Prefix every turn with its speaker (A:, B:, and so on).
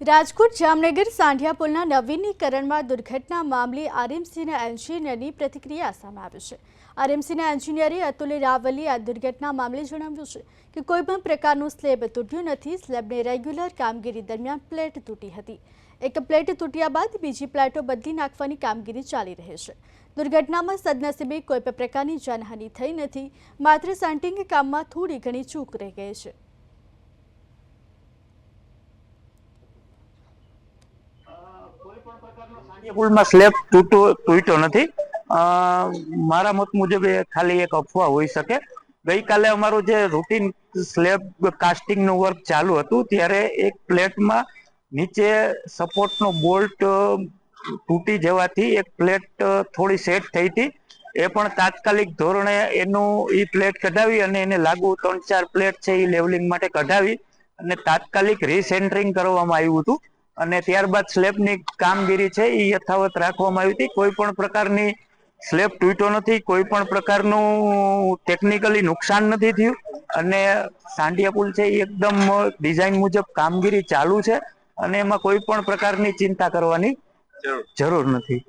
A: રાજકોટ, જામનગર સાંઢિયા પુલના નવીનીકરણમાં દુર્ઘટના મામલે આરએમસીના એન્જિનિયરની પ્રતિક્રિયા સામે આવી છે. આરએમસીના એન્જિનિયરે અતુલ રાવલે આ દુર્ઘટના મામલે જણાવ્યું છે કે કોઈપણ પ્રકારનું સ્લેબ તૂટ્યું નથી. સ્લેબને રેગ્યુલર કામગીરી દરમિયાન પ્લેટ તૂટી હતી. એક પ્લેટ તૂટ્યા બાદ બીજી પ્લેટો બદલી નાખવાની કામગીરી ચાલી રહી છે. દુર્ઘટનામાં સદનસીબે કોઈ પણ પ્રકારની જાનહાનિ થઈ નથી. માત્ર સેન્ટિંગ કામમાં થોડી ઘણી ચૂક રહી ગઈ છે.
B: પુલમાં સ્લેબ તૂટો, તૂટ્યો નથી. મારા મત મુજબ એ ખાલી એક અફવા હોઈ શકે. ગઈકાલે અમારું જે રૂટીન સ્લેબ કાસ્ટિંગનું વર્ક ચાલુ હતું, ત્યારે એક પ્લેટમાં નીચે સપોર્ટનો બોલ્ટ તૂટી જવાથી એક પ્લેટ થોડી સેટ થઈ હતી. એ પણ તાત્કાલિક ધોરણે એનું એ પ્લેટ કઢાવી અને એને લાગુ ત્રણ ચાર પ્લેટ છે એ લેવલિંગ માટે કઢાવી અને તાત્કાલિક રીસેન્ટરિંગ કરવામાં આવ્યું હતું. અને ત્યારબાદ સ્લેબની કામગીરી છે એ યથાવત રાખવામાં આવી હતી. કોઈ પણ પ્રકારની સ્લેબ તૂટ્યો નથી કોઈ પણ પ્રકારનું ટેકનિકલી નુકસાન નથી થયું. અને સાંડિયા પુલ છે એ એકદમ ડિઝાઇન મુજબ કામગીરી ચાલુ છે. અને એમાં કોઈ પણ પ્રકારની ચિંતા કરવાની જરૂર નથી.